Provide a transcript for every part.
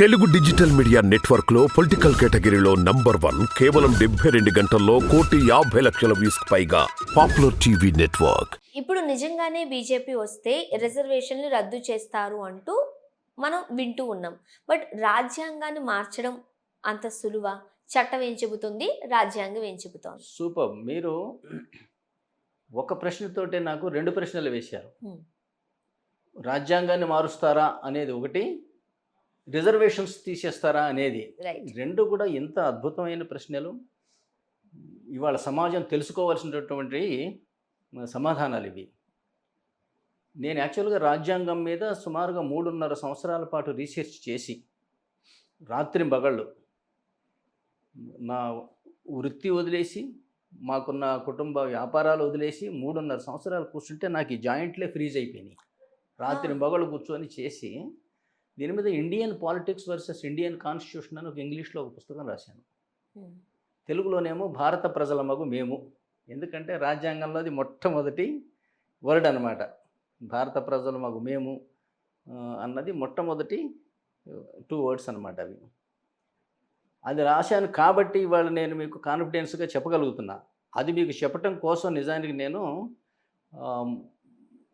Telugu digital media నెట్వర్క్లో political కేటగిరీలో number one కేవలం డెబ్బై రెండు గంటల్లో కోటి యాభై లక్షల వ్యూస్ పైగా పాపులర్ టీవీ నెట్వర్క్. ఇప్పుడు నిజంగానే బీజేపీ వస్తే రిజర్వేషన్లు రద్దు చేస్తారు అంటూ మనం వింటూ ఉన్నాం. బట్ రాజ్యాంగాన్ని మార్చడం అంత సులువ? చట్టం ఏం చెబుతుంది? రాజ్యాంగం ఏం చెబుతోంది? సూపర్. మీరు ఒక ప్రశ్నతోటే నాకు రెండు ప్రశ్నలు వేశారు. రాజ్యాంగాన్ని మారుస్తారా అనేది ఒకటి. రిజర్వేషన్స్ తీసేస్తారా అనేది రెండు కూడా ఎంత అద్భుతమైన ప్రశ్నలు. ఇవాళ సమాజం తెలుసుకోవాల్సినటువంటి సమాధానాలు ఇవి. నేను యాక్చువల్గా రాజ్యాంగం మీద సుమారుగా మూడున్నర సంవత్సరాల పాటు రీసెర్చ్ చేసి రాత్రి బగళ్ళు నా వృత్తి వదిలేసి మాకున్న కుటుంబ వ్యాపారాలు వదిలేసి మూడున్నర సంవత్సరాలు కూర్చుంటే నాకు ఈ జాయింట్లే ఫ్రీజ్ అయిపోయినాయి. రాత్రి బగళ్ళు కూర్చొని చేసి దీని మీద Indian politics versus Indian constitution అని ఒక ఇంగ్లీష్లో ఒక పుస్తకం రాశాను. తెలుగులోనేమో భారత ప్రజల మగు మేము. ఎందుకంటే రాజ్యాంగంలో అది మొట్టమొదటి వర్డ్ అనమాట భారత ప్రజల మగు మేము అన్నది మొట్టమొదటి టూ వర్డ్స్ అనమాట అవి. అది రాశాను కాబట్టి ఇవాళ నేను మీకు కాన్ఫిడెన్స్గా చెప్పగలుగుతున్నా. అది మీకు చెప్పటం కోసం నిజానికి నేను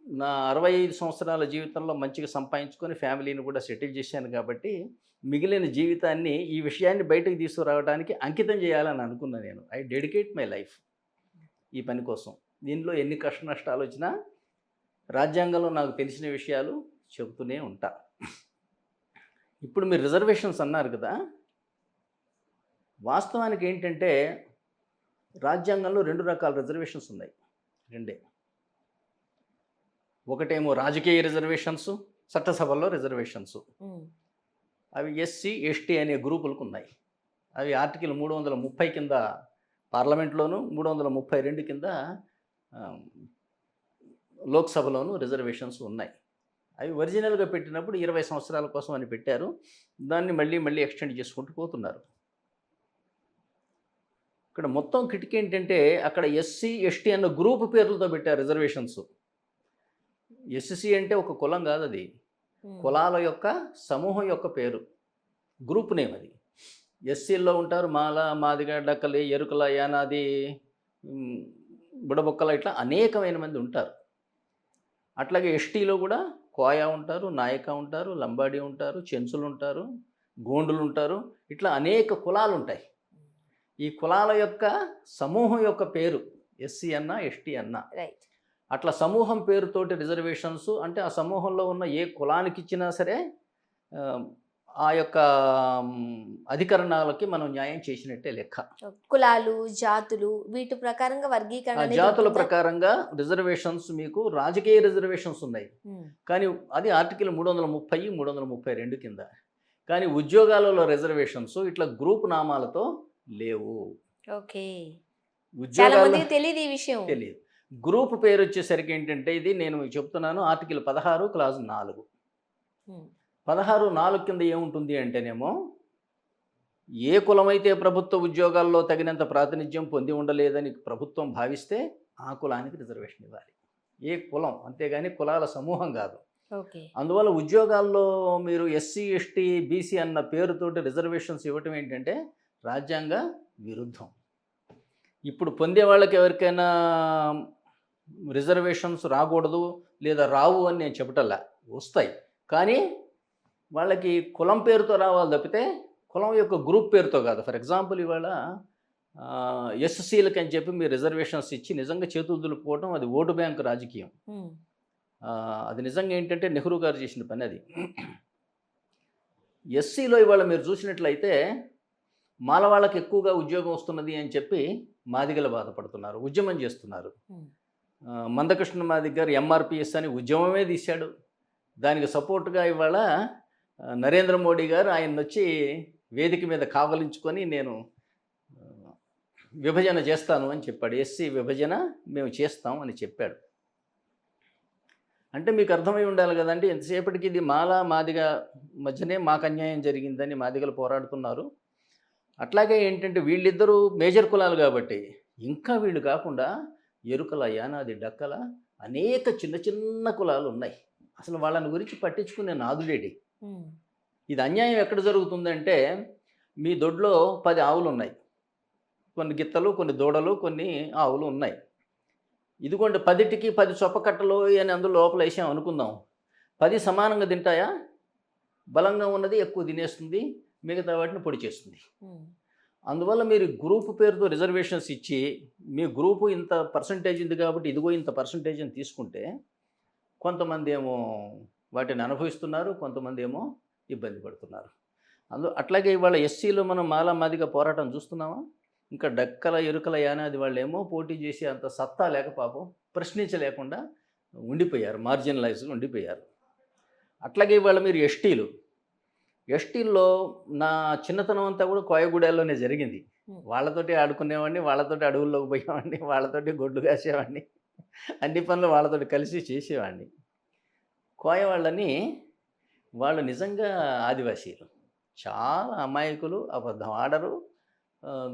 నా అరవై ఐదు సంవత్సరాల జీవితంలో మంచిగా సంపాదించుకొని ఫ్యామిలీని కూడా సెటిల్ చేశాను కాబట్టి మిగిలిన జీవితాన్ని ఈ విషయాన్ని బయటకు తీసుకురావడానికి అంకితం చేయాలని అనుకున్నాను నేను. ఐ డెడికేట్ మై లైఫ్ ఈ పని కోసం. దీనిలో ఎన్ని కష్ట నష్టాలు వచ్చినా రాజ్యాంగంలో నాకు తెలిసిన విషయాలు చెబుతూనే ఉంటా. ఇప్పుడు మీరు రిజర్వేషన్స్ అన్నారు కదా వాస్తవానికి ఏంటంటే రాజ్యాంగంలో రెండు రకాల రిజర్వేషన్స్ ఉన్నాయి. రెండే. ఒకటేమో రాజకీయ రిజర్వేషన్స్ చట్టసభల్లో రిజర్వేషన్స్. అవి ఎస్సీ ఎస్టీ అనే గ్రూపులకు ఉన్నాయి అవి ఆర్టికల్ మూడు వందల ముప్పై కింద పార్లమెంట్లోను మూడు వందల ముప్పై రెండు కింద లోక్సభలోను రిజర్వేషన్స్ ఉన్నాయి. అవి ఒరిజినల్గా పెట్టినప్పుడు ఇరవై సంవత్సరాల కోసం అని పెట్టారు. దాన్ని మళ్ళీ మళ్ళీ ఎక్స్టెండ్ చేసుకుంటూ పోతున్నారు. ఇక్కడ మొత్తం కిటికీ ఏంటంటే అక్కడ ఎస్సీ ఎస్టీ అన్న గ్రూప్ పేర్లతో పెట్టారు రిజర్వేషన్స్. ఎస్సీ అంటే ఒక కులం కాదు అది. కులాల యొక్క సమూహం యొక్క పేరు. గ్రూప్ నేమ్ అది. ఎస్సీల్లో ఉంటారు మాల మాదిగ డక్కలి ఎరుకల యానాది బుడబొక్కల ఇట్లా అనేకమైన మంది ఉంటారు. అట్లాగే ఎస్టీలో కూడా కోయ ఉంటారు నాయక ఉంటారు లంబాడి ఉంటారు చెంచులు ఉంటారు గోండులు ఉంటారు. ఇట్లా అనేక కులాలు ఉంటాయి. ఈ కులాల యొక్క సమూహం యొక్క పేరు ఎస్సీ అన్న ఎస్టీ అన్న. రైట్ అట్లా సమూహం పేరుతోటి రిజర్వేషన్స్ అంటే ఆ సమూహంలో ఉన్న ఏ కులానికి ఇచ్చినా సరే ఆ, యొక్క అధికరణాలకి మనం న్యాయం చేసినట్టే లెక్క. కులాలు జాతులు వీటి ప్రకారంగా వర్గీకరణ జాతుల? ప్రకారంగా రిజర్వేషన్స్ మీకు రాజకీయ రిజర్వేషన్స్ ఉన్నాయి. కానీ అది ఆర్టికల్ మూడు వందల ముప్పై మూడు వందల ముప్పై రెండు కింద. కానీ ఉద్యోగాలలో రిజర్వేషన్స్ ఇట్లా గ్రూప్ నామాలతో లేవు. ఓకే. మందికి తెలియదు ఈ విషయం. తెలియదు గ్రూప్ పేరు వచ్చేసరికి ఏంటంటే ఇది నేను మీకు చెప్తున్నాను ఆర్టికల్ పదహారు క్లాజ్ నాలుగు. పదహారు నాలుగు కింద ఏముంటుంది అంటేనేమో ఏ కులమైతే ప్రభుత్వ ఉద్యోగాల్లో తగినంత ప్రాతినిధ్యం పొంది ఉండలేదని ప్రభుత్వం భావిస్తే ఆ కులానికి రిజర్వేషన్ ఇవ్వాలి. ఏ కులం అంతేగాని కులాల సమూహం కాదు. అందువల్ల ఉద్యోగాల్లో మీరు ఎస్సీ ఎస్టీ బీసీ అన్న పేరుతోటి రిజర్వేషన్స్ ఇవ్వటం ఏంటంటే రాజ్యాంగ విరుద్ధం. ఇప్పుడు పొందే వాళ్ళకి ఎవరికైనా రిజర్వేషన్స్ రాకూడదు లేదా రావు అని నేను చెప్పటల్లా వస్తాయి. కానీ వాళ్ళకి కులం పేరుతో రావాలి తప్పితే కులం యొక్క గ్రూప్ పేరుతో కాదు. ఫర్ ఎగ్జాంపుల్ ఇవాళ ఎస్సీలకి అని చెప్పి మీరు రిజర్వేషన్స్ ఇచ్చి నిజంగా చేతులు దులుపుకోవడం అది ఓటు బ్యాంక్ రాజకీయం. అది నిజంగా ఏంటంటే నెహ్రూ గారు చేసిన పని అది. ఎస్సీలో ఇవాళ మీరు చూసినట్లయితే మాల వాళ్ళకి ఎక్కువగా ఉద్యోగం వస్తున్నది అని చెప్పి మాదిగలు బాధపడుతున్నారు ఉద్యమం చేస్తున్నారు. మందకృష్ణ మాదిగ గారు ఎంఆర్పిఎస్ అని ఉద్యమమే తీశాడు. దానికి సపోర్ట్గా ఇవాళ నరేంద్ర మోడీ గారు ఆయన వచ్చి వేదిక మీద కావలించుకొని నేను విభజన చేస్తాను అని చెప్పాడు. ఎస్సీ విభజన మేము చేస్తాం అని చెప్పాడు. అంటే మీకు అర్థమై ఉండాలి కదండి ఎంతసేపటికి ఇది మాలా మాదిగ మధ్యనే మాకు అన్యాయం జరిగిందని మాదిగలు పోరాడుతున్నారు. అట్లాగే ఏంటంటే వీళ్ళిద్దరూ మేజర్ కులాలు కాబట్టి ఇంకా వీళ్ళు కాకుండా ఎరుకల యానాది డక్కల అనేక చిన్న చిన్న కులాలు ఉన్నాయి అసలు వాళ్ళని గురించి పట్టించుకునే నాదుడేడి. ఉమ్, ఇది అన్యాయం ఎక్కడ జరుగుతుందంటే మీ దొడ్లో పది ఆవులు ఉన్నాయి కొన్ని గిత్తలు కొన్ని దూడలు కొన్ని ఆవులు ఉన్నాయి ఇదిగోండి పదిటికి పది చొప్పకట్టలు అని అందులో లోపల వేసాం అనుకుందాం. పది సమానంగా తింటాయా? బలంగా ఉన్నది ఎక్కువ తినేస్తుంది మిగతా వాటిని పొడి చేస్తుంది. అందువల్ల మీరు గ్రూప్ పేరుతో రిజర్వేషన్స్ ఇచ్చి మీ గ్రూపు ఇంత పర్సంటేజ్ ఉంది కాబట్టి ఇదిగో ఇంత పర్సంటేజ్ అని తీసుకుంటే కొంతమంది ఏమో వాటిని అనుభవిస్తున్నారు కొంతమంది ఏమో ఇబ్బంది పడుతున్నారు. అందు అట్లాగే ఇవాళ ఎస్సీలో మనం మాలా మాదిగా పోరాటం చూస్తున్నామా? ఇంకా డక్కల ఎరుకల యానాది వాళ్ళు ఏమో పోటీ చేసి అంత సత్తా లేక పాపం ప్రశ్నించలేకుండా ఉండిపోయారు మార్జినలైజ్గా ఉండిపోయారు. అట్లాగే ఇవాళ మీరు ఎస్టీలు ఎస్టీల్లో నా చిన్నతనం అంతా కూడా కోయగూడెల్లోనే జరిగింది. వాళ్ళతోటి ఆడుకునేవాడిని వాళ్ళతోటి అడవుల్లోకి పోయేవాడిని వాళ్ళతోటి గొడ్డు కాసేవాడిని అన్ని పనులు వాళ్ళతోటి కలిసి చేసేవాడిని. కోయ వాళ్ళని వాళ్ళు నిజంగా ఆదివాసీలు. చాలా అమాయకులు అబద్ధం ఆడరు.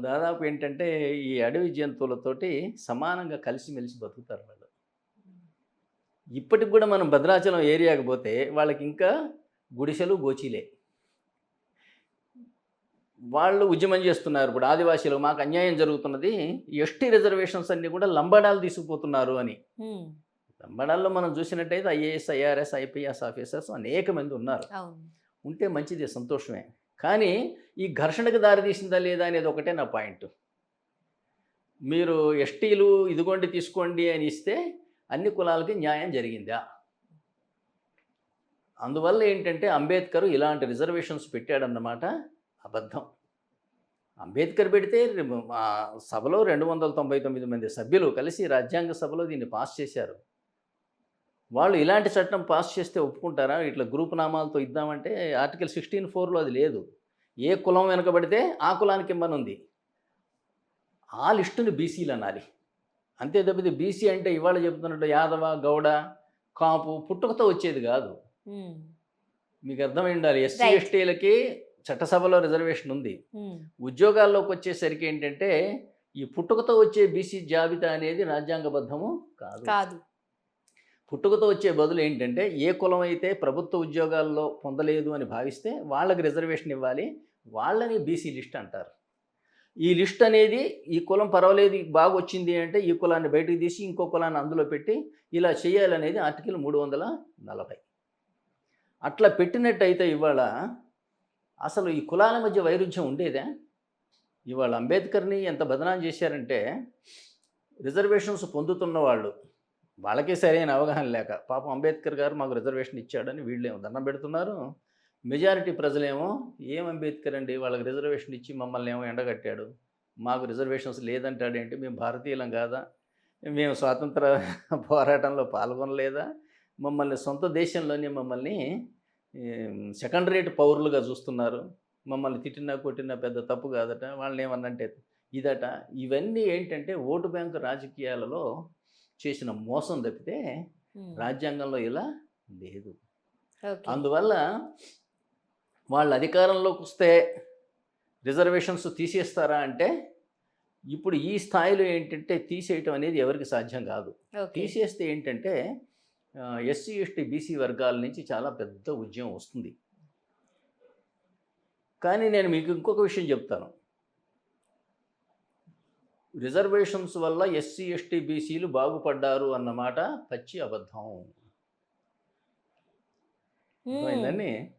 దాదాపు ఏంటంటే ఈ అడవి జంతువులతోటి సమానంగా కలిసిమెలిసి బతుకుతారు వాళ్ళు. ఇప్పటికి కూడా మనం భద్రాచలం ఏరియాకి పోతే వాళ్ళకి ఇంకా గుడిసెలు గోచీలే. వాళ్ళు ఉద్యమం చేస్తున్నారు ఇప్పుడు ఆదివాసీలు మాకు అన్యాయం జరుగుతున్నది ఎస్టీ రిజర్వేషన్స్ అన్నీ కూడా లంబాడాలు తీసుకుపోతున్నారు అని. లంబాడాల్లో మనం చూసినట్టయితే ఐఏఎస్ ఐఆర్ఎస్ ఐపీఎస్ ఆఫీసర్స్ అనేక మంది ఉన్నారు. ఉంటే మంచిది సంతోషమే. కానీ ఈ ఘర్షణకు దారితీసిందా లేదా అనేది ఒకటే నా పాయింట్. మీరు ఎస్టీలు ఇదిగోండి తీసుకోండి అని ఇస్తే అన్ని కులాలకి న్యాయం జరిగిందా? అందువల్ల ఏంటంటే అంబేద్కర్ ఇలాంటి రిజర్వేషన్స్ పెట్టాడన్నమాట. అబద్ధం. అంబేద్కర్ పెడితే సభలో రెండు వందల తొంభై తొమ్మిది మంది సభ్యులు కలిసి రాజ్యాంగ సభలో దీన్ని పాస్ చేశారు. వాళ్ళు ఇలాంటి చట్టం పాస్ చేస్తే ఒప్పుకుంటారా? ఇట్లా గ్రూప్ నామాలతో ఇద్దామంటే ఆర్టికల్ సిక్స్టీన్ ఫోర్లో అది లేదు. ఏ కులం వెనకబడితే ఆ కులానికి ఇమ్మనుంది. ఆ లిస్టుని బీసీలు అనాలి. అంతే తప్పితే బీసీ అంటే ఇవాళ చెప్తున్నట్టు యాదవ గౌడ కాపు పుట్టుకతో వచ్చేది కాదు. మీకు అర్థమై ఉండాలి ఎస్సీ. ఎస్టీలకి చట్టసభలో రిజర్వేషన్ ఉంది. ఉద్యోగాల్లోకి వచ్చేసరికి ఏంటంటే ఈ పుట్టుకతో వచ్చే బీసీ జాబితా అనేది రాజ్యాంగబద్ధము కాదు. కాదు. పుట్టుకతో వచ్చే బదులు ఏంటంటే ఏ కులం అయితే ప్రభుత్వ ఉద్యోగాల్లో పొందలేదు అని భావిస్తే వాళ్ళకి రిజర్వేషన్ ఇవ్వాలి. వాళ్ళని బీసీ లిస్ట్ అంటారు. ఈ లిస్ట్ అనేది ఈ కులం పర్వాలేదు బాగా వచ్చింది అంటే ఈ కులాన్ని బయటకు తీసి ఇంకో కులాన్ని అందులో పెట్టి ఇలా చేయాలనేది ఆర్టికల్ మూడు వందల నలభై. అట్లా పెట్టినట్టయితే ఇవాళ అసలు ఈ కులాల మధ్య వైరుధ్యం ఉండేదా? ఇవాళ అంబేద్కర్ని ఎంత బదనాం చేశారంటే రిజర్వేషన్స్ పొందుతున్న వాళ్ళు వాళ్ళకే సరైన అవగాహన లేక పాపం అంబేద్కర్ గారు మాకు రిజర్వేషన్ ఇచ్చాడని వీళ్ళేమో దండం పెడుతున్నారు. మెజారిటీ ప్రజలేమో ఏం అంబేద్కర్ అండి వాళ్ళకి రిజర్వేషన్ ఇచ్చి మమ్మల్ని ఏమో ఎండగట్టాడు మాకు రిజర్వేషన్స్ లేదంటాడేంటి మేము భారతీయులం కాదా మేము స్వాతంత్ర పోరాటంలో పాల్గొనలేదా మమ్మల్ని సొంత దేశంలోనే మమ్మల్ని సెకండ్ రేట్ పౌరులుగా చూస్తున్నారు. మమ్మల్ని తిట్టినా కొట్టినా పెద్ద తప్పు కాదట. వాళ్ళని ఏమన్నంటే ఇదట ఇవన్నీ ఏంటంటే ఓటు బ్యాంకు రాజకీయాలలో చేసిన మోసం తప్పితే రాజ్యాంగంలో ఇలా లేదు. అందువల్ల వాళ్ళు అధికారంలోకి వస్తే రిజర్వేషన్స్ తీసేస్తారా అంటే ఇప్పుడు ఈ స్థాయిలో ఏంటంటే తీసేయటం అనేది ఎవరికి సాధ్యం కాదు. తీసేస్తే ఏంటంటే ఎస్సీ ఎస్టీ బీసీ వర్గాల నుంచి చాలా పెద్ద ఉద్యమం వస్తుంది. కానీ నేను మీకు ఇంకొక విషయం చెప్తాను. రిజర్వేషన్స్ వల్ల ఎస్సీ ఎస్టీ బీసీలు బాగుపడ్డారు అన్నమాట పచ్చి అబద్ధం. అర్థమైందని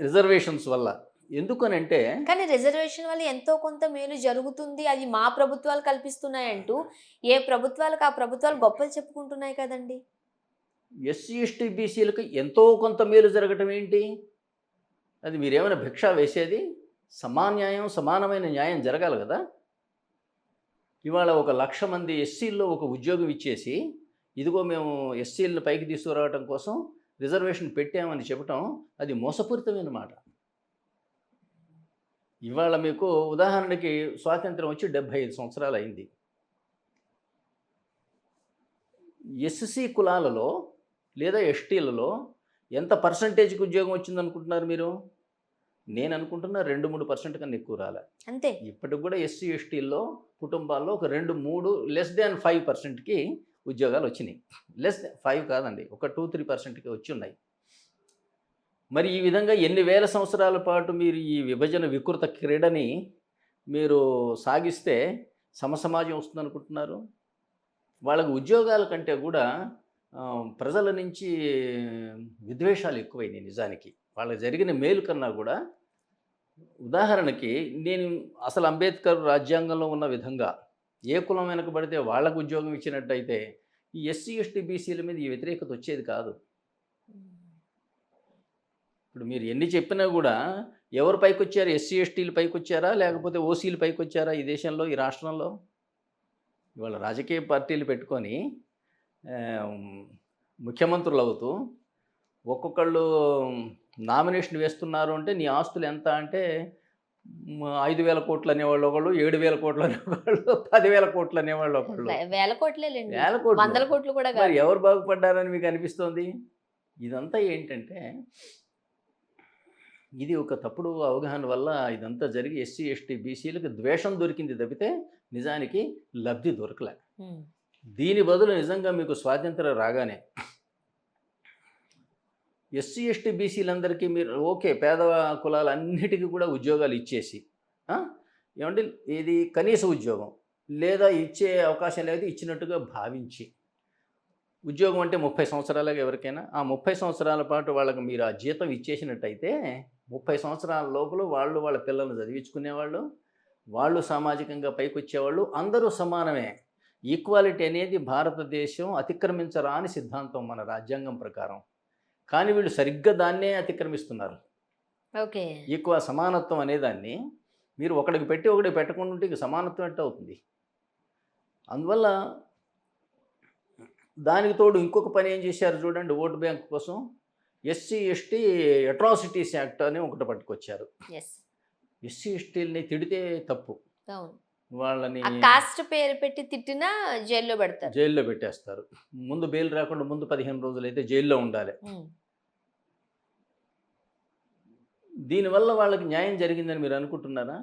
రిజర్వేషన్స్ వల్ల. ఎందుకనంటే కానీ రిజర్వేషన్ వల్ల ఎంతో కొంత మేలు జరుగుతుంది. అది మా ప్రభుత్వాలు కల్పిస్తున్నాయంటూ ఏ ప్రభుత్వాలకు ఆ ప్రభుత్వాలు గొప్పలు చెప్పుకుంటున్నాయి కదండి. ఎస్సీ ఎస్టీ బీసీలకు ఎంతో కొంత మేలు జరగటం ఏంటి? అది మీరేమైనా భిక్ష వేసేది? సమాన్యాయం సమానమైన న్యాయం జరగాలి కదా? ఇవాళ ఒక లక్ష మంది ఎస్సీల్లో ఒక ఉద్యోగం ఇచ్చేసి ఇదిగో మేము ఎస్సీలను పైకి తీసుకురావడం కోసం రిజర్వేషన్ పెట్టామని చెప్పటం అది మోసపూరితమైన మాట. ఇవాళ మీకు ఉదాహరణకి స్వాతంత్రం వచ్చి డెబ్భై ఐదు సంవత్సరాలు అయింది. ఎస్సీ కులాలలో లేదా ఎస్టీలలో ఎంత పర్సంటేజ్కి ఉద్యోగం వచ్చిందనుకుంటున్నారు మీరు? నేను అనుకుంటున్నా రెండు మూడు పర్సెంట్ కన్నా ఎక్కువ రాలే. అంతే. ఇప్పటికి కూడా ఎస్సీ ఎస్టీల్లో కుటుంబాల్లో ఒక రెండు మూడు లెస్ దాన్ ఫైవ్ పర్సెంట్కి ఉద్యోగాలు వచ్చినాయి. లెస్ ఫైవ్ కాదండి ఒక టూ త్రీ పర్సెంట్కి వచ్చి ఉన్నాయి. మరి ఈ విధంగా ఎన్ని వేల సంవత్సరాల పాటు మీరు ఈ విభజన వికృత క్రీడని మీరు సాగిస్తే సమసమాజం వస్తుంది అనుకుంటున్నారు వాళ్ళకి ఉద్యోగాల కంటే కూడా ప్రజల నుంచి విద్వేషాలు ఎక్కువైనాయి నిజానికి. వాళ్ళకి జరిగిన మేలు కన్నా కూడా ఉదాహరణకి నేను అసలు అంబేద్కర్ రాజ్యాంగంలో ఉన్న విధంగా ఏ కులం వెనకబడితే వాళ్ళకు ఉద్యోగం ఇచ్చినట్టయితే ఈ ఎస్సీ ఎస్టీ బీసీల మీద ఈ వ్యతిరేకత వచ్చేది కాదు. ఇప్పుడు మీరు ఎన్ని చెప్పినా కూడా ఎవరు పైకి వచ్చారు ఎస్సీ ఎస్టీలు పైకి వచ్చారా లేకపోతే ఓసీలు పైకి వచ్చారా ఈ దేశంలో ఈ రాష్ట్రంలో? ఇవాళ రాజకీయ పార్టీలు పెట్టుకొని ముఖ్యమంత్రులు అవుతూ ఒక్కొక్కళ్ళు నామినేషన్ వేస్తున్నారు అంటే నీ ఆస్తులు ఎంత అంటే ఐదు వేల కోట్లు అనేవాళ్ళు ఒకళ్ళు ఏడు వేల కోట్లు అనేవాళ్ళు పదివేల కోట్లు అనేవాళ్ళు ఒకళ్ళు. వేల కోట్లేలేండి వేల కోట్లు. వందల కోట్లు కూడా మరి ఎవరు బాగుపడ్డారని మీకు అనిపిస్తోంది? ఇదంతా ఏంటంటే ఇది ఒక తప్పుడు అవగాహన వల్ల ఇదంతా జరిగి ఎస్సీ ఎస్టీ బీసీలకు ద్వేషం దొరికింది తప్పితే నిజానికి లబ్ధి దొరకలే. దీని బదులు నిజంగా మీకు స్వాతంత్రం రాగానే ఎస్సీ ఎస్టీ బీసీలందరికీ మీరు ఓకే పేద కులాలన్నిటికీ కూడా ఉద్యోగాలు ఇచ్చేసి ఏమంటే ఇది కనీస ఉద్యోగం లేదా ఇచ్చే అవకాశం లేదు ఇచ్చినట్టుగా భావించి. ఉద్యోగం అంటే ముప్పై సంవత్సరాలుగా ఎవరికైనా ఆ ముప్పై సంవత్సరాల పాటు వాళ్ళకి మీరు ఆ జీతం ఇచ్చేసినట్టయితే ముప్పై సంవత్సరాల లోపల వాళ్ళు వాళ్ళ పిల్లల్ని చదివించుకునేవాళ్ళు వాళ్ళు సామాజికంగా పైకి వచ్చేవాళ్ళు అందరూ సమానమే. ఈక్వాలిటీ అనేది భారతదేశం అతిక్రమించరాని సిద్ధాంతం మన రాజ్యాంగం ప్రకారం. కానీ వీళ్ళు సరిగ్గా దాన్నే అతిక్రమిస్తున్నారు. ఓకే. ఈక్వ సమానత్వం అనేదాన్ని మీరు ఒకడికి పెట్టి ఒకటి పెట్టకుండా ఉంటే ఇక సమానత్వం ఎట్ట అవుతుంది? అందువల్ల దానికి తోడు ఇంకొక పని ఏం చేశారు చూడండి ఓటు బ్యాంక్ కోసం ఎస్సీ ఎస్టీ అట్రాసిటీస్ యాక్ట్ అని ఒకటి పట్టుకొచ్చారు. ఎస్. ఎస్సీ ఎస్టీలని తిడితే తప్పు. వాళ్ళని కాస్ట్ పేరు పెట్టి తిట్టినా జైల్లో పెడతారు. జైల్లో పెట్టేస్తారు. ముందు బెయిల్ రాకుండా ముందు పదిహేను రోజులు అయితే జైల్లో ఉండాలి. దీనివల్ల వాళ్ళకి న్యాయం జరిగిందని మీరు అనుకుంటున్నారా?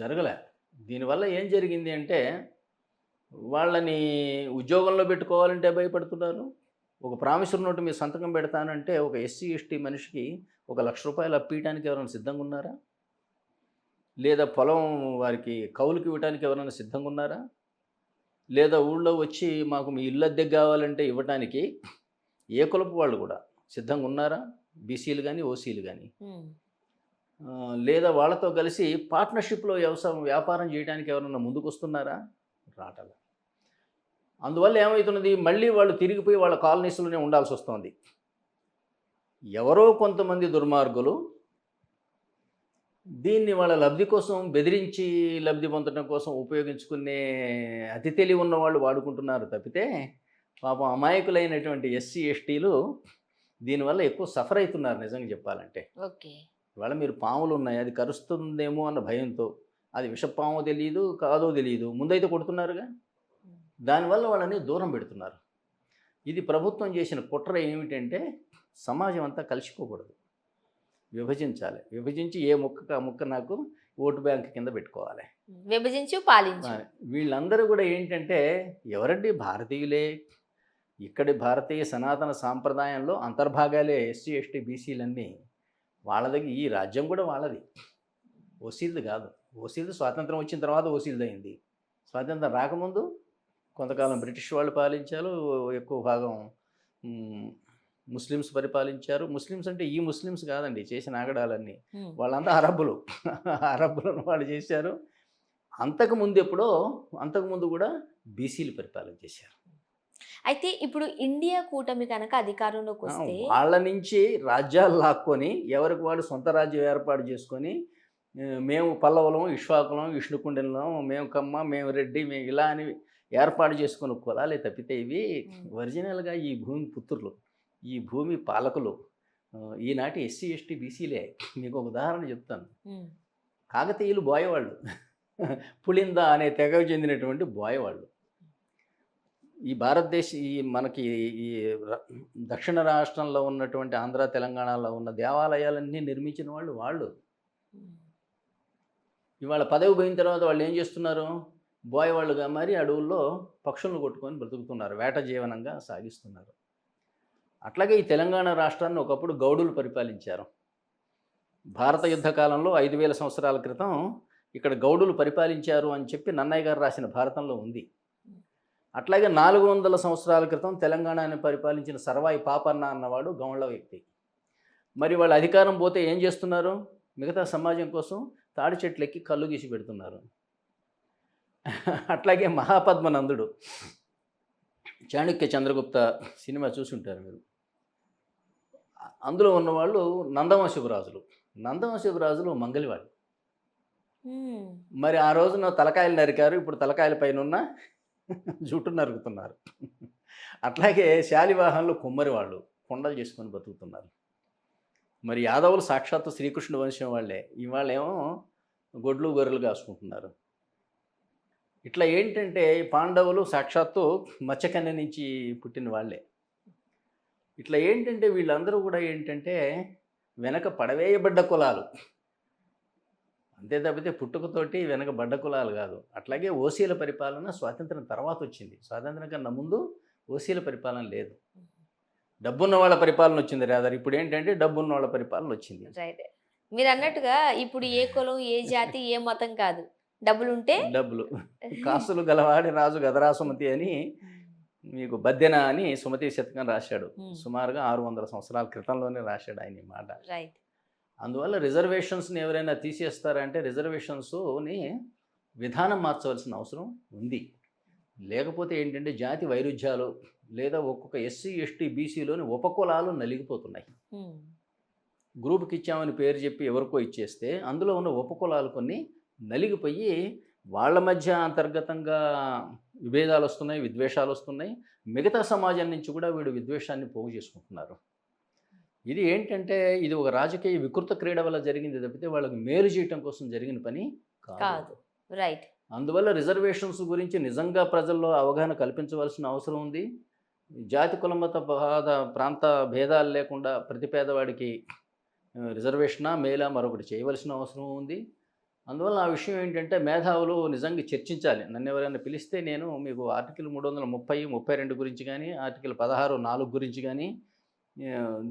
జరగలే. దీనివల్ల ఏం జరిగింది అంటే వాళ్ళని ఉద్యోగంలో పెట్టుకోవాలంటే భయపడుతున్నారు. ఒక ప్రామిసర్ నోటు మీరు సంతకం పెడతానంటే ఒక ఎస్సీ ఎస్టీ మనిషికి ఒక లక్ష రూపాయలు అప్పియడానికి ఎవరైనా సిద్ధంగా ఉన్నారా? లేదా పొలం వారికి కౌలుకి ఇవ్వడానికి ఎవరైనా సిద్ధంగా ఉన్నారా? లేదా ఊళ్ళో వచ్చి మాకు మీ ఇల్లు అద్దెకు కావాలంటే ఇవ్వడానికి ఏ కులపు వాళ్ళు కూడా సిద్ధంగా ఉన్నారా? బీసీలు కానీ ఓసీలు కానీ లేదా వాళ్ళతో కలిసి పార్ట్నర్షిప్లో వ్యవసాయం వ్యాపారం చేయడానికి ఎవరన్నా ముందుకు వస్తున్నారా రాటల. అందువల్ల ఏమవుతున్నది మళ్ళీ వాళ్ళు తిరిగిపోయి వాళ్ళ కాలనీస్లోనే ఉండాల్సి వస్తుంది ఎవరో కొంతమంది దుర్మార్గులు దీన్ని వాళ్ళ లబ్ధి కోసం బెదిరించి లబ్ధి పొందడం కోసం ఉపయోగించుకునే అతి తెలివి ఉన్న వాళ్ళు వాడుకుంటున్నారు తప్పితే పాపం అమాయకులైనటువంటి ఎస్సీ ఎస్టీలు దీనివల్ల ఎక్కువ సఫర్ అవుతున్నారు నిజంగా చెప్పాలంటే. ఓకే. ఇవాళ మీరు పాములు ఉన్నాయి అది కరుస్తుందేమో అన్న భయంతో అది విషపాము తెలియదు కాదో తెలియదు ముందైతే కొడుతున్నారుగా? దానివల్ల వాళ్ళని దూరం పెడుతున్నారు. ఇది ప్రభుత్వం చేసిన కుట్ర ఏమిటంటే సమాజం అంతా కలిసిపోకూడదు. విభజించాలి. విభజించి ఏ ముక్క ఆ ముక్క నాకు ఓటు బ్యాంక్ కింద పెట్టుకోవాలి. విభజించు పాలించు. ఆ, వీళ్ళందరూ కూడా ఏంటంటే ఎవరండి భారతీయులే? ఇక్కడి భారతీయ సనాతన సాంప్రదాయంలో అంతర్భాగాలే ఎస్సీ ఎస్టీ బీసీలన్నీ. వాళ్ళ దగ్గర ఈ రాజ్యం కూడా వాళ్ళది. ఓసీలది కాదు. ఓసీలది స్వాతంత్రం వచ్చిన తర్వాత ఓసీలది అయింది. స్వాతంత్రం రాకముందు కొంతకాలం బ్రిటిష్ వాళ్ళు పాలించారు ఎక్కువ భాగం ముస్లిమ్స్ పరిపాలించారు. ముస్లిమ్స్ అంటే ఈ ముస్లిమ్స్ కాదండి చేసిన ఆగడాలన్నీ. వాళ్ళంతా అరబ్బులు. అరబ్బులను వాళ్ళు చేశారు. అంతకు ముందు ఎప్పుడో అంతకుముందు కూడా బీసీలు పరిపాలన చేశారు. అయితే ఇప్పుడు ఇండియా కూటమి కనుక అధికారంలోకి వస్తే వాళ్ళ నుంచి రాజ్యాలు లాక్కొని ఎవరికి వాడు సొంత రాజ్యం ఏర్పాటు చేసుకొని మేము పల్లవులం ఇష్వాకులం విష్ణుకుండలం మేము కమ్మ మేము రెడ్డి మేము ఇలా అని ఏర్పాటు చేసుకుని కులాలే తప్పితే ఇవి. ఒరిజినల్గా ఈ భూమి పుత్రులు. ఈ భూమి పాలకులు ఈనాటి ఎస్సీ ఎస్టీ బీసీలే. మీకు ఒక ఉదాహరణ చెప్తాను. కాకతీయులు బోయవాళ్ళు. పులింద అనే తెగకు చెందినటువంటి బోయవాళ్ళు. ఈ భారతదేశ ఈ మనకి ఈ దక్షిణ రాష్ట్రంలో ఉన్నటువంటి ఆంధ్ర తెలంగాణలో ఉన్న దేవాలయాలన్నీ నిర్మించిన వాళ్ళు వాళ్ళు. ఇవాళ పదవి పోయిన తర్వాత వాళ్ళు ఏం చేస్తున్నారు? బోయవాళ్ళుగా మరి అడవుల్లో పక్షులను కొట్టుకొని బ్రతుకుతున్నారు. వేట జీవనంగా సాగిస్తున్నారు. అట్లాగే ఈ తెలంగాణ రాష్ట్రాన్ని ఒకప్పుడు గౌడులు పరిపాలించారు. భారత యుద్ధ కాలంలో ఐదు వేల సంవత్సరాల క్రితం ఇక్కడ గౌడులు పరిపాలించారు అని చెప్పి నన్నయ్య గారు రాసిన భారతంలో ఉంది. అట్లాగే నాలుగు వందల సంవత్సరాల క్రితం తెలంగాణని పరిపాలించిన సర్వాయి పాపన్న అన్నవాడు గౌండ్ల వ్యక్తి. మరి వాళ్ళ అధికారం పోతే ఏం చేస్తున్నారు? మిగతా సమాజం కోసం తాడి చెట్లు ఎక్కి కళ్ళు గీసి పెడుతున్నారు. అట్లాగే మహాపద్మనందుడు చాణక్య చంద్రగుప్త సినిమా చూసుంటారు మీరు. అందులో ఉన్నవాళ్ళు నందవంశపు రాజులు నందవంశపు రాజులు మంగలివాళ్ళు. మ్మ్. మరి ఆ రోజున తలకాయలు నరికారు ఇప్పుడు తలకాయల పైన ఉన్న జుట్టు నరుకుతున్నారు. అట్లాగే శాలివాహనంలో కుమ్మరి వాళ్ళు కొండలు చేసుకొని బతుకుతున్నారు. మరి యాదవులు సాక్షాత్తు శ్రీకృష్ణుడు వంశం వాళ్ళే. ఇవాళేమో గొడ్లు గొర్రెలు కాసుకుంటున్నారు. ఇట్లా ఏంటంటే పాండవులు సాక్షాత్తు మత్స్యకన్య నుంచి పుట్టిన వాళ్ళే. ఇట్లా ఏంటంటే వీళ్ళందరూ కూడా ఏంటంటే వెనక పడవేయబడ్డ కులాలు. అంతే తప్పితే పుట్టుకతోటి వెనక బడ్డ కులాలు కాదు. అట్లాగే ఓసీల పరిపాలన స్వాతంత్రం తర్వాత వచ్చింది. స్వాతంత్రం కన్నా ముందు ఓసీల పరిపాలన లేదు. డబ్బున్న వాళ్ళ పరిపాలన వచ్చింది రాదారు. ఇప్పుడు ఏంటంటే డబ్బున్న వాళ్ళ పరిపాలన వచ్చింది. మీరు అన్నట్టుగా ఇప్పుడు ఏ కులం ఏ జాతి ఏ మతం కాదు. డబ్బులు ఉంటే డబ్బులు. కాసులు గలవాడి రాజు గదరా సుమతి అని మీకు బద్దెన అని సుమతి శతకం రాశాడు. సుమారుగా ఆరు వందల సంవత్సరాల క్రితంలోనే రాశాడు ఆయన ఈ మాట. అందువల్ల రిజర్వేషన్స్ని ఎవరైనా తీసేస్తారంటే రిజర్వేషన్స్ని విధానం మార్చవలసిన అవసరం ఉంది. లేకపోతే ఏంటంటే జాతి వైరుధ్యాలు లేదా ఒక్కొక్క ఎస్సీ ఎస్టీ బీసీలోని ఉపకులాలు నలిగిపోతున్నాయి. గ్రూప్కి ఇచ్చామని పేరు చెప్పి ఎవరికో ఇచ్చేస్తే అందులో ఉన్న ఉపకులాలు కొన్ని నలిగిపోయి వాళ్ళ మధ్య అంతర్గతంగా విభేదాలు వస్తున్నాయి విద్వేషాలు వస్తున్నాయి మిగతా సమాజం నుంచి కూడా వీడు విద్వేషాన్ని పోగు చేసుకుంటున్నారు. ఇది ఏంటంటే ఇది ఒక రాజకీయ వికృత క్రీడ వల్ల జరిగింది తప్పితే వాళ్ళకి మేలు చేయటం కోసం జరిగిన పని కాదు. రైట్. అందువల్ల రిజర్వేషన్స్ గురించి నిజంగా ప్రజల్లో అవగాహన కల్పించవలసిన అవసరం ఉంది. జాతి కులమత బాధ ప్రాంత భేదాలు లేకుండా ప్రతి పేదవాడికి రిజర్వేషనా మేలా మరొకటి చేయవలసిన అవసరం ఉంది. అందువల్ల ఆ విషయం ఏంటంటే మేధావులు నిజంగా చర్చించాలి. నన్ను ఎవరైనా పిలిస్తే నేను మీకు ఆర్టికల్ మూడు వందల ముప్పై ముప్పై రెండు గురించి కానీ ఆర్టికల్ పదహారు నాలుగు గురించి కానీ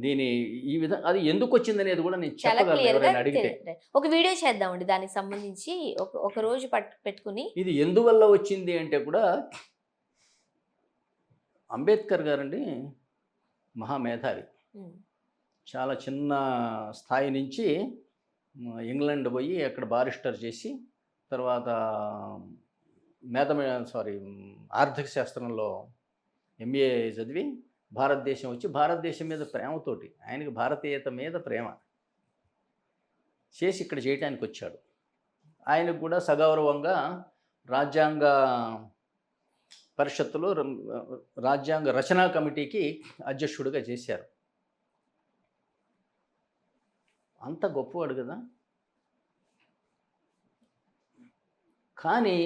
దీని ఈ విధంగా అది ఎందుకు వచ్చింది అనేది కూడా నేను చెప్పగలను ఎవరైనా అడిగితే. ఒక వీడియో చేద్దామండి దానికి సంబంధించి. ఒక ఒక రోజు పట్టు పెట్టుకుని ఇది ఎందువల్ల వచ్చింది అంటే కూడా అంబేద్కర్ గారండి మహామేధావి. చాలా చిన్న స్థాయి నుంచి ఇంగ్లాండ్ పోయి అక్కడ బారిస్టర్ చేసి తర్వాత మేధమే సారీ ఆర్థిక శాస్త్రంలో ఎంబీఏ చదివి భారతదేశం వచ్చి భారతదేశం మీద ప్రేమతోటి ఆయనకి భారతీయత మీద ప్రేమ చేసి ఇక్కడ చేయటానికి వచ్చాడు. ఆయనకు కూడా సగౌరవంగా రాజ్యాంగ పరిషత్తులో రాజ్యాంగ రచనా కమిటీకి అధ్యక్షుడిగా చేశారు. అంత గొప్పవాడు కదా. కానీ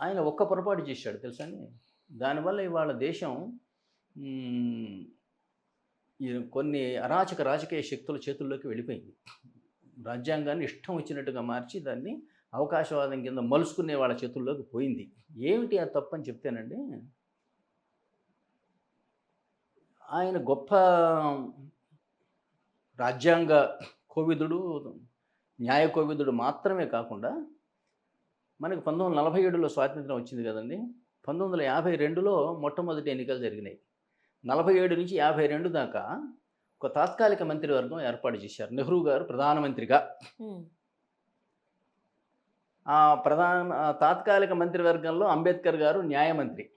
ఆయన ఒక్క పొరపాటు చేశాడు తెలుసా అండి? దానివల్ల ఇవాళ దేశం ఈ కొన్ని అరాచక రాజకీయ శక్తుల చేతుల్లోకి వెళ్ళిపోయింది. రాజ్యాంగాన్ని ఇష్టం వచ్చినట్టుగా మార్చి దాన్ని అవకాశవాదం కింద మలుసుకునే వాళ్ళ చేతుల్లోకి పోయింది. ఏమిటి ఆ తప్పని చెప్తేనండి ఆయన గొప్ప రాజ్యాంగ కోవిదుడు న్యాయ కోవిదుడు మాత్రమే కాకుండా మనకి పంతొమ్మిది వందల నలభై ఏడులో స్వాతంత్రం వచ్చింది కదండి. పంతొమ్మిది వందల యాభై రెండులో మొట్టమొదటి ఎన్నికలు జరిగినాయి. నలభై ఏడు నుంచి యాభై రెండు దాకా ఒక తాత్కాలిక మంత్రివర్గం ఏర్పాటు చేశారు. నెహ్రూ గారు ప్రధానమంత్రిగా. ఆ ప్రధాన తాత్కాలిక మంత్రివర్గంలో అంబేద్కర్ గారు న్యాయమంత్రి.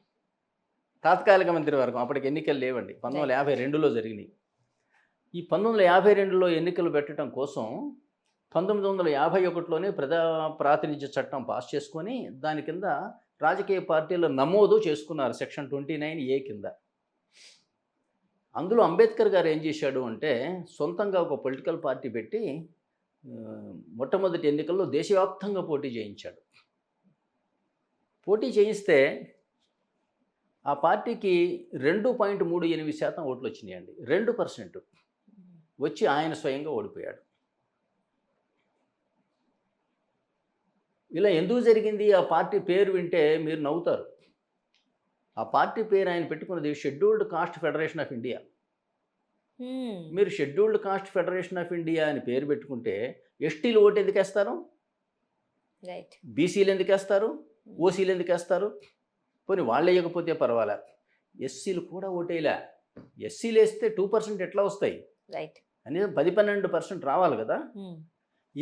తాత్కాలిక మంత్రివర్గం అప్పటికి ఎన్నికలు లేవండి. పంతొమ్మిది వందల యాభై రెండులో జరిగినాయి. ఈ పంతొమ్మిది వందల యాభై రెండులో ఎన్నికలు పెట్టడం కోసం పంతొమ్మిది వందల యాభై ఒకటిలోనే ప్రజా ప్రాతినిధ్య చట్టం పాస్ చేసుకొని దాని కింద రాజకీయ పార్టీలు నమోదు చేసుకున్నారు సెక్షన్ ట్వంటీ నైన్ ఏ కింద. అందులో అంబేద్కర్ గారు ఏం చేశాడు అంటే సొంతంగా ఒక పొలిటికల్ పార్టీ పెట్టి మొట్టమొదటి ఎన్నికల్లో దేశవ్యాప్తంగా పోటీ చేయించాడు. పోటీ చేయిస్తే ఆ పార్టీకి రెండు పాయింట్ మూడు ఎనిమిది శాతం ఓట్లు వచ్చినాయండి. రెండు పర్సెంట్. వచ్చి ఆయన స్వయంగా ఓడిపోయాడు. ఇలా ఎందుకు జరిగింది? ఆ పార్టీ పేరు వింటే మీరు నవ్వుతారు. ఆ పార్టీ పేరు ఆయన పెట్టుకున్నది scheduled caste federation of India. మీరు scheduled caste federation of India అని పేరు పెట్టుకుంటే ఎస్టీలు ఓటు ఎందుకు వేస్తారు? బీసీలు ఎందుకు వేస్తారు? ఓసీలు ఎందుకు వేస్తారు? పోనీ వాళ్ళు వేయకపోతే పర్వాలే? ఎస్సీలు కూడా ఓటేలా ఎస్సీలు వేస్తే టూ పర్సెంట్ ఎట్లా వస్తాయి? రైట్. అనేది పది పన్నెండు పర్సెంట్ రావాలి కదా.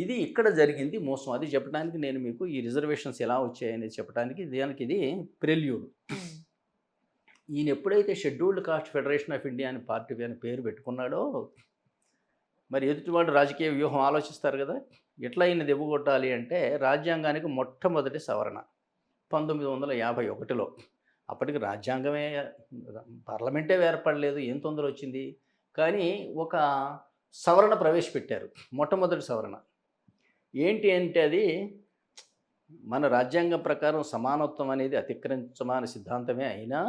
ఇది ఇక్కడ జరిగింది మోసం. అది చెప్పడానికి నేను మీకు ఈ రిజర్వేషన్స్ ఎలా వచ్చాయనేది చెప్పడానికి దానికి ఇది ప్రెల్యూడ్. ఈయన ఎప్పుడైతే scheduled caste federation of India అని పార్టీ అని పేరు పెట్టుకున్నాడో మరి ఎదుటివాడు రాజకీయ వ్యూహం ఆలోచిస్తారు కదా. ఎట్లా ఈయన దెబ్బకొట్టాలి అంటే రాజ్యాంగానికి మొట్టమొదటి సవరణ పంతొమ్మిది వందల యాభై ఒకటిలో. అప్పటికి రాజ్యాంగమే పార్లమెంటే ఏర్పడలేదు ఏం తొందర వచ్చింది కానీ ఒక సవరణ ప్రవేశపెట్టారు. మొట్టమొదటి సవరణ. ఏంటి అంటే అది మన రాజ్యాంగం ప్రకారం సమానత్వం అనేది అతిక్రమించమని సిద్ధాంతమే అయినా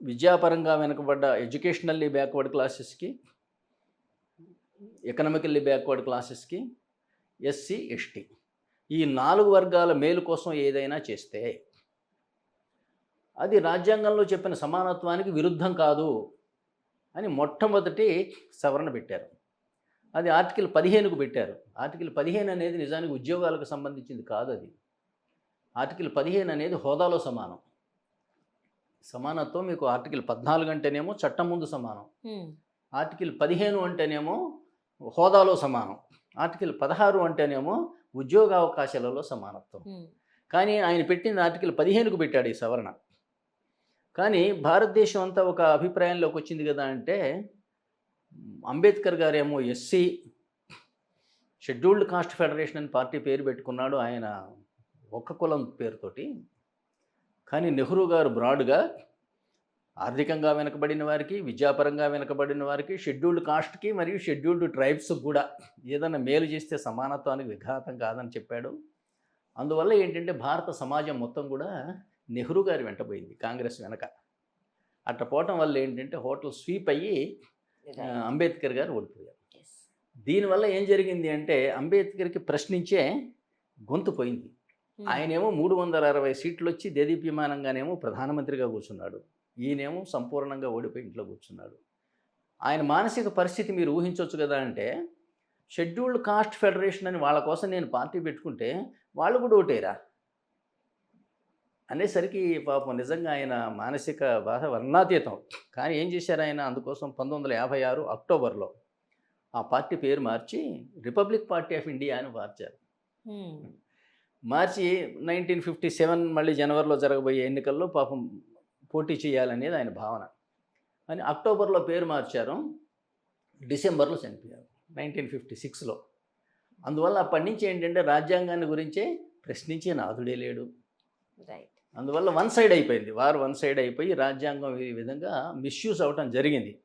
విద్యాపరంగా వెనుకబడ్డ ఎడ్యుకేషనల్లీ బ్యాక్వర్డ్ క్లాసెస్కి ఎకనామికల్లీ బ్యాక్వర్డ్ క్లాసెస్కి ఎస్సీ ఎస్టీ ఈ నాలుగు వర్గాల మేలు కోసం ఏదైనా చేస్తే అది రాజ్యాంగంలో చెప్పిన సమానత్వానికి విరుద్ధం కాదు అని మొట్టమొదటి సవరణ పెట్టారు. అది ఆర్టికల్ పదిహేనుకు పెట్టారు. ఆర్టికల్ పదిహేను అనేది నిజానికి ఉద్యోగాలకు సంబంధించింది కాదు అది. ఆర్టికల్ పదిహేను అనేది హోదాలో సమానం. సమానత్వం మీకు ఆర్టికల్ పద్నాలుగు అంటేనేమో చట్టం ముందు సమానం. ఆర్టికల్ పదిహేను అంటేనేమో హోదాలో సమానం. ఆర్టికల్ పదహారు అంటేనేమో ఉద్యోగ అవకాశాలలో సమానత్వం. కానీ ఆయన పెట్టింది ఆర్టికల్ పదిహేనుకు పెట్టాడు ఈ సవరణ. కానీ భారతదేశం అంతా ఒక అభిప్రాయంలోకి వచ్చింది కదా అంటే అంబేద్కర్ గారేమో ఎస్సీ షెడ్యూల్డ్ కాస్ట్ ఫెడరేషన్ అని పార్టీ పేరు పెట్టుకున్నాడు ఆయన ఒక్క కులం పేరుతోటి. కానీ నెహ్రూ గారు బ్రాడ్గా ఆర్థికంగా వెనకబడిన వారికి విద్యాపరంగా వెనకబడిన వారికి షెడ్యూల్డ్ కాస్ట్కి మరియు షెడ్యూల్డ్ ట్రైబ్స్ కూడా ఏదైనా మేలు చేస్తే సమానత్వానికి విఘాతం కాదని చెప్పాడు. అందువల్ల ఏంటంటే భారత సమాజం మొత్తం కూడా నెహ్రూ గారి వెంటబోయింది కాంగ్రెస్ వెనక అట్ట పోవటం వల్ల ఏంటంటే హోటల్ స్వీప్ అయ్యి. అంబేద్కర్ గారు ఓడిపోయారు. దీనివల్ల ఏం జరిగింది అంటే అంబేద్కర్కి ప్రశ్నించే గొంతు పోయింది హ్మ్. ఆయనేమో మూడు వందల అరవై సీట్లు వచ్చి దేదీప్యమానంగానేమో ప్రధానమంత్రిగా కూర్చున్నాడు ఈయనేమో సంపూర్ణంగా ఓడిపోయి ఇంట్లో కూర్చున్నాడు ఆయన మానసిక పరిస్థితి మీరు ఊహించవచ్చు కదా అంటే షెడ్యూల్డ్ కాస్ట్ ఫెడరేషన్ అని వాళ్ళ కోసం నేను పార్టీ పెట్టుకుంటే వాళ్ళు కూడా ఓటేరా అనేసరికి పాపం నిజంగా ఆయన మానసిక బాధ వర్ణాతీతం. కానీ ఏం చేశారు ఆయన? అందుకోసం పంతొమ్మిది వందల యాభై ఆరు అక్టోబర్లో ఆ పార్టీ పేరు మార్చి రిపబ్లిక్ పార్టీ ఆఫ్ ఇండియా అని మార్చారు. మార్చి నైన్టీన్ ఫిఫ్టీ సెవెన్ మళ్ళీ జనవరిలో జరగబోయే ఎన్నికల్లో పాపం పోటీ చేయాలనేది ఆయన భావన. అని అక్టోబర్లో పేరు మార్చారు. డిసెంబర్లో చనిపోయారు నైన్టీన్ ఫిఫ్టీ సిక్స్లో. అందువల్ల అప్పటి నుంచి ఏంటంటే రాజ్యాంగాన్ని గురించే ప్రశ్నించే నాథుడే లేడు. అందువల్ల వన్ సైడ్ అయిపోయింది. వారు వన్ సైడ్ అయిపోయి రాజ్యాంగం ఈ విధంగా మిస్యూజ్ అవటం జరిగింది.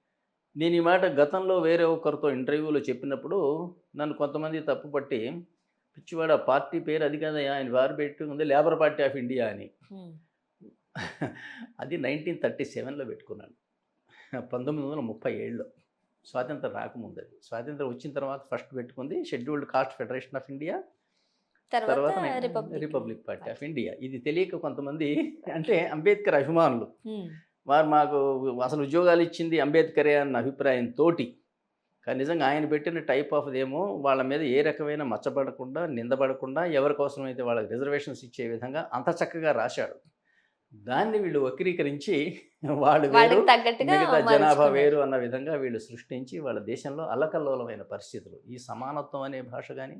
నేను ఈ మాట గతంలో వేరే ఒకరితో ఇంటర్వ్యూలో చెప్పినప్పుడు నన్ను కొంతమంది తప్పుపట్టి పిచ్చివాడ పార్టీ పేరు అది కదా ఆయన వారు పెట్టుకుంది లేబర్ పార్టీ ఆఫ్ ఇండియా అని. హ్మ్. అది నైన్టీన్ థర్టీ సెవెన్లో పెట్టుకున్నాను. పంతొమ్మిది వందల ముప్పై ఏడులో. స్వాతంత్రం రాకముందు అది స్వాతంత్రం వచ్చిన తర్వాత ఫస్ట్ పెట్టుకుంది scheduled caste federation of India తర్వాత రిపబ్లిక్. Party of India. ఇది తెలియక కొంతమంది అంటే అంబేద్కర్ అభిమానులు. వారు మాకు అసలు ఉద్యోగాలు ఇచ్చింది అంబేద్కరే అన్న అభిప్రాయంతో కానీ నిజంగా ఆయన పెట్టిన టైప్ ఆఫ్ ఏమో వాళ్ళ మీద ఏ రకమైన మచ్చబడకుండా నిందపడకుండా ఎవరి కోసమైతే వాళ్ళకి రిజర్వేషన్స్ ఇచ్చే విధంగా అంత చక్కగా రాశాడు. దాన్ని వీళ్ళు వక్రీకరించి వాడు వేరు మిగతా జనాభా. వేరు అన్న విధంగా వీళ్ళు సృష్టించి వాళ్ళ దేశంలో అల్లకల్లోలమైన పరిస్థితులు. ఈ సమానత్వం అనే భాష కానీ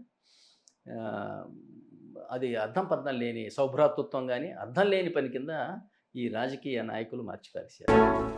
అది అర్థం పర్థం లేని సౌభ్రాతృత్వం కానీ అర్థం లేని పని కింద ఈ రాజకీయ నాయకులు మార్చిపారేశారు